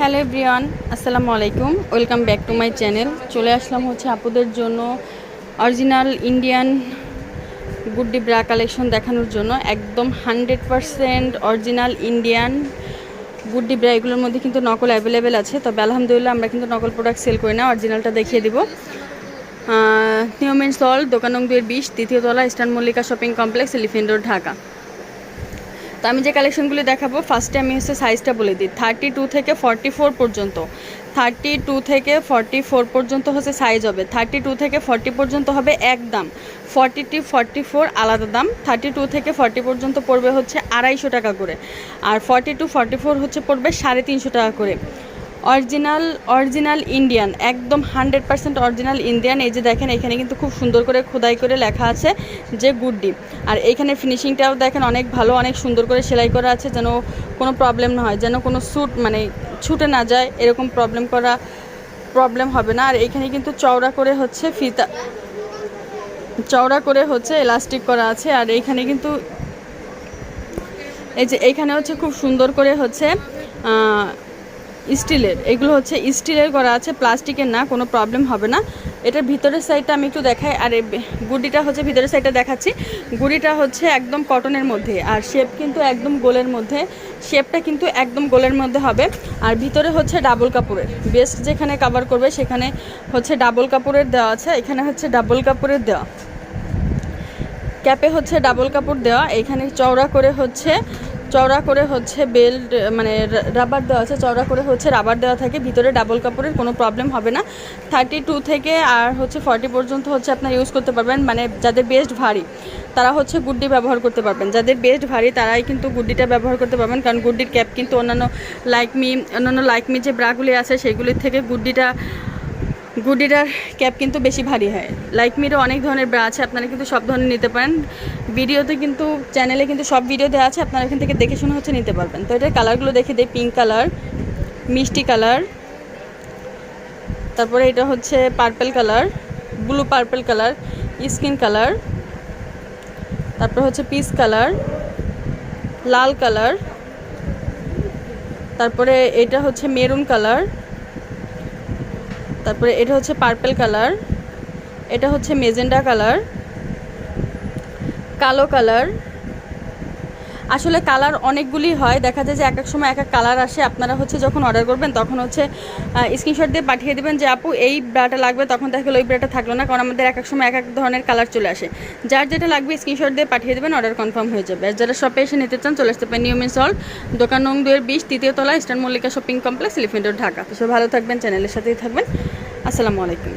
Hello everyone, আসসালামু আলাইকুম। Welcome back to my channel. চলে আসলাম হচ্ছে আপুদের জন্য original Indian Guddi bra collection দেখানোর জন্য। একদম hundred percent original Indian Guddi bra এগুলোর মধ্যে কিন্তু নকল অ্যাভেলেবেল আছে। তবে আলহামদুলিল্লাহ আমরা কিন্তু নকল প্রোডাক্ট সেল করি না, অরিজিনালটা দেখিয়ে দিব। নিয়মেন সল দোকান দুয়ের বিশ তৃতীয় তলা eastern Mallika shopping complex elephant road, Dhaka. তো আমি যে কালেকশনগুলি দেখাবো ফার্স্টে আমি হচ্ছে সাইজটা বলে দিই। থার্টি টু থেকে ফর্টি ফোর পর্যন্ত। থার্টি টু থেকে ফর্টি ফোর পর্যন্ত হচ্ছে সাইজ হবে। থার্টি টু থেকে ফর্টি পর্যন্ত হবে এক দাম। ফর্টি টু ফর্টি ফোর আলাদা দাম। থার্টি টু থেকে ফর্টি পর্যন্ত পড়বে হচ্ছে আড়াইশো টাকা করে। আর ফর্টি টু ফর্টি ফোর হচ্ছে পড়বে সাড়ে তিনশো টাকা করে। অরিজিনাল অরিজিনাল ইন্ডিয়ান একদম হান্ড্রেড পার্সেন্ট অরিজিনাল ইন্ডিয়ান এই যে দেখেন, এখানে কিন্তু খুব সুন্দর করে খোদাই করে লেখা আছে যে গুড্ডি। আর এইখানে ফিনিশিংটাও দেখেন, অনেক ভালো, অনেক সুন্দর করে সেলাই করা আছে যেন কোনো প্রবলেম না হয়, যেন কোনো স্যুট মানে ছুটে না যায়, এরকম প্রবলেম করা প্রবলেম হবে না। আর এখানে কিন্তু চওড়া করে হচ্ছে ফিতা, চওড়া করে হচ্ছে এলাস্টিক করা আছে। আর এইখানে কিন্তু এই যে, এইখানে হচ্ছে খুব সুন্দর করে হচ্ছে স্টিলের, এগুলো হচ্ছে স্টিলের করা আছে, প্লাস্টিকের না, কোনো প্রবলেম হবে না। এটার ভিতরের সাইডটা আমি একটু দেখাই, আর গুডিটা হচ্ছে ভিতরের সাইডটা দেখাচ্ছি। গুড়িটা হচ্ছে একদম কটনের মধ্যে, আর শেপ কিন্তু একদম গোলের মধ্যে শেপটা কিন্তু একদম গোলের মধ্যে হবে। আর ভিতরে হচ্ছে ডাবল কাপড়ের বেস্ট যেখানে কাভার করবে সেখানে হচ্ছে ডাবল কাপড়ের দেওয়া আছে, এখানে হচ্ছে ডাবল কাপড়ের দেওয়া। ক্যাপে হচ্ছে ডাবল কাপড় দেওয়া, এখানে চওড়া করে হচ্ছে চওড়া করে হচ্ছে বেল্ট মানে রাবার দেওয়া আছে, চওড়া করে হচ্ছে রাবার দেওয়া থাকে, ভিতরে ডাবল কাপড়ের কোনো প্রবলেম হবে না। থার্টি টু থেকে আর হচ্ছে ফর্টি পর্যন্ত হচ্ছে আপনার ইউজ করতে পারবেন মানে যাদের বেস্ট ভারী, তারা হচ্ছে গুড্ডি ব্যবহার করতে পারবেন। যাদের বেস্ট ভারী, তারাই কিন্তু গুড্ডিটা ব্যবহার করতে পারবেন, কারণ গুড্ডির ক্যাপ কিন্তু অন্যান্য লাইকমি অন্যান্য লাইকমি যে ব্রাগুলি আছে, সেগুলির থেকে গুড্ডিটা গুডিটার ক্যাপ কিন্তু বেশি ভারী হয়। লাইক মিরও অনেক ধরনের ব্রা আছে, আপনারা কিন্তু সব ধরনের নিতে পারেন। ভিডিওতে কিন্তু চ্যানেলে কিন্তু সব ভিডিও দেওয়া আছে, আপনারা এখান থেকে দেখে শুনে হচ্ছে নিতে পারবেন। তো এটার কালারগুলো দেখে দেয় পিঙ্ক কালার মিষ্টি কালার তারপরে এটা হচ্ছে purple colour blue purple colour skin colour তারপর হচ্ছে পিস কালার লাল কালার তারপরে এটা হচ্ছে মেরুন কালার তারপরে এটা হচ্ছে পার্পেল কালার এটা হচ্ছে মেজেন্ডা কালার কালো কালার আসলে কালার অনেকগুলি হয়। দেখা যায় যে এক এক সময় এক এক কালার আসে। আপনারা হচ্ছে যখন অর্ডার করবেন, তখন হচ্ছে স্ক্রিনশট দিয়ে পাঠিয়ে দেবেন যে, আপু, এই ব্রাটা লাগবে। তখন দেখা গেলো ওই ব্রাটা থাকল না, কারণ আমাদের এক এক সময় এক এক ধরনের কালার চলে আসে। যার যেটা লাগবে স্ক্রিনশট দিয়ে পাঠিয়ে দেবেন অর্ডার কনফার্ম হয়ে যাবে। আর যারা শপে এসে নিতে চান, চলে আসতে পারেন নিয়মিত সল দোকান নং দুয়ের বিশ, তৃতীয় তলা, eastern Mallika shopping complex elephant Dhaka. তো সব ভালো থাকবেন চ্যানেলের সাথেই থাকবেন। আসসালামু আলাইকুম।